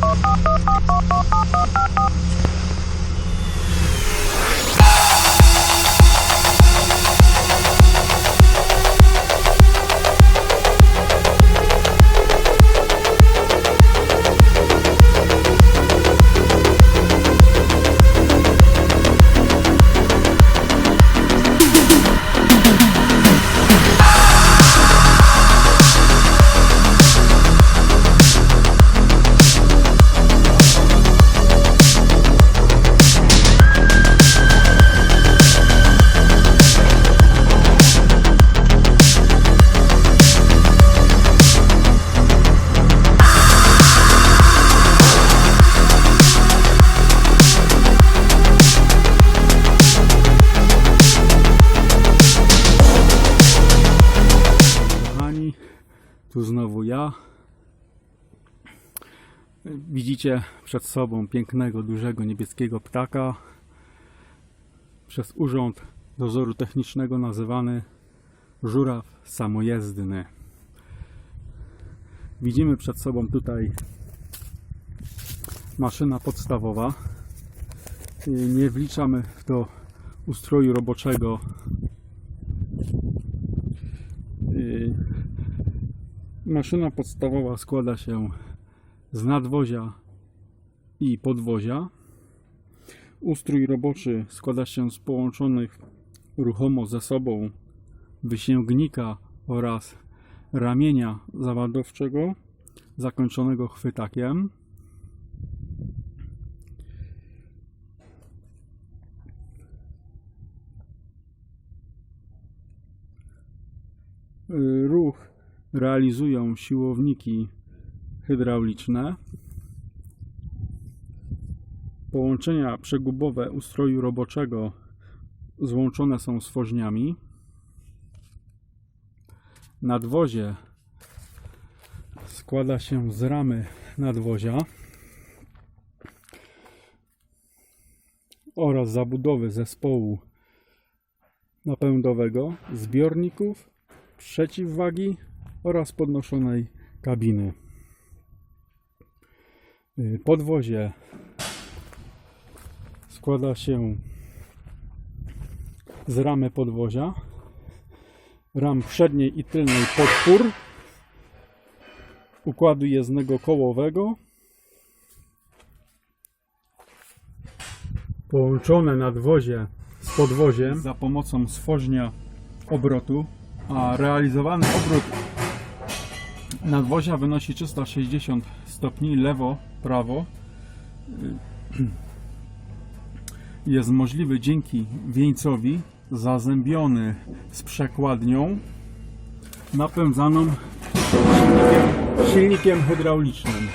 パパパパパパパパ。Tu znowu ja. Widzicie przed sobą pięknego, dużego niebieskiego ptaka. Przez Urząd Dozoru Technicznego nazywany żuraw samojezdny. Widzimy przed sobą tutaj maszyna podstawowa. Nie wliczamy w to ustroju roboczego Maszyna podstawowa składa się z nadwozia i podwozia. Ustrój roboczy składa się z połączonych ruchomo ze sobą wysięgnika oraz ramienia zawadowczego zakończonego chwytakiem. Ruch realizują siłowniki hydrauliczne. Połączenia przegubowe ustroju roboczego złączone są z woźniami. Nadwozie składa się z ramy nadwozia oraz zabudowy zespołu napędowego, zbiorników przeciwwagi oraz podnoszonej kabiny. Y, Podwozie składa się z ramy podwozia, ram przedniej i tylnej podpór, układu jezdnego kołowego, połączone nadwozie z podwoziem za pomocą stworznia obrotu a realizowany obrót nadwozia wynosi 360 stopni lewo, prawo. Jest możliwy dzięki wieńcowi zazębiony z przekładnią napędzaną silnikiem, silnikiem hydraulicznym.